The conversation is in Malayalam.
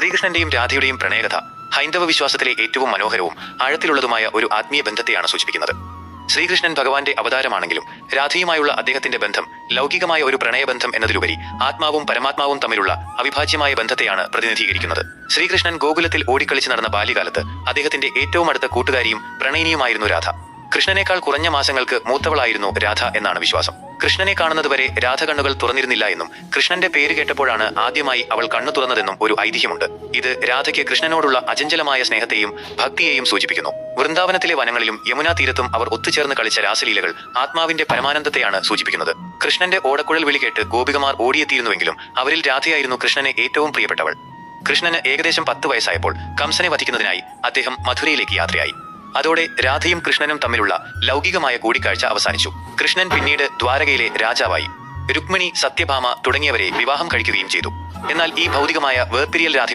ശ്രീകൃഷ്ണന്റെയും രാധയുടെയും പ്രണയകഥ ഹൈന്ദവ വിശ്വാസത്തിലെ ഏറ്റവും മനോഹരവും ആഴത്തിലുള്ളതുമായ ഒരു ആത്മീയ ബന്ധത്തെയാണ് സൂചിപ്പിക്കുന്നത്. ശ്രീകൃഷ്ണൻ ഭഗവാന്റെ അവതാരമാണെങ്കിലും രാധയുമായുള്ള അദ്ദേഹത്തിന്റെ ബന്ധം ലൗകികമായ ഒരു പ്രണയബന്ധം എന്നതിലുപരി ആത്മാവും പരമാത്മാവും തമ്മിലുള്ള അവിഭാജ്യമായ ബന്ധത്തെയാണ് പ്രതിനിധീകരിക്കുന്നത്. ശ്രീകൃഷ്ണൻ ഗോകുലത്തിൽ ഓടിക്കളിച്ച് നടന്ന ബാല്യകാലത്ത് അദ്ദേഹത്തിന്റെ ഏറ്റവും അടുത്ത കൂട്ടുകാരിയും പ്രണയിനിയുമായിരുന്നു രാധ. കൃഷ്ണനേക്കാൾ കുറഞ്ഞ മാസങ്ങൾക്ക് മൂത്തവളായിരുന്നു രാധ എന്നാണ് വിശ്വാസം. കൃഷ്ണനെ കാണുന്നതുവരെ രാധ കണ്ണുകൾ തുറന്നിരുന്നില്ല എന്നും കൃഷ്ണന്റെ പേര് കേട്ടപ്പോഴാണ് ആദ്യമായി അവൾ കണ്ണു തുറന്നതെന്നും ഒരു ഐതിഹ്യമുണ്ട്. ഇത് രാധയ്ക്ക് കൃഷ്ണനോടുള്ള അചഞ്ചലമായ സ്നേഹത്തെയും ഭക്തിയെയും സൂചിപ്പിക്കുന്നു. വൃന്ദാവനത്തിലെ വനങ്ങളിലും യമുനാ തീരത്തും അവർ ഒത്തുചേർന്ന് കളിച്ച രാസലീലകൾ ആത്മാവിന്റെ പരമാനന്ദത്തെയാണ് സൂചിപ്പിക്കുന്നത്. കൃഷ്ണന്റെ ഓടക്കുഴൽ വിളി കേട്ട് ഗോപികമാർ ഓടിയെത്തിയിരുന്നുവെങ്കിലും അവരിൽ രാധയായിരുന്നു കൃഷ്ണനെ ഏറ്റവും പ്രിയപ്പെട്ടവൾ. കൃഷ്ണന് ഏകദേശം പത്ത് വയസ്സായപ്പോൾ കംസനെ വധിക്കുന്നതിനായി അദ്ദേഹം മധുരയിലേക്ക് യാത്രയായി. അതോടെ രാധയും കൃഷ്ണനും തമ്മിലുള്ള ലൗകികമായ കൂടിക്കാഴ്ച അവസാനിച്ചു. കൃഷ്ണൻ പിന്നീട് ദ്വാരകയിലെ രാജാവായി. രുക്മിണി സത്യഭാമ തുടങ്ങിയവരെ വിവാഹം കഴിക്കുകയും ചെയ്തു. എന്നാൽ ഈ ഭൗതികമായ വേർപിരിയൽ രാധ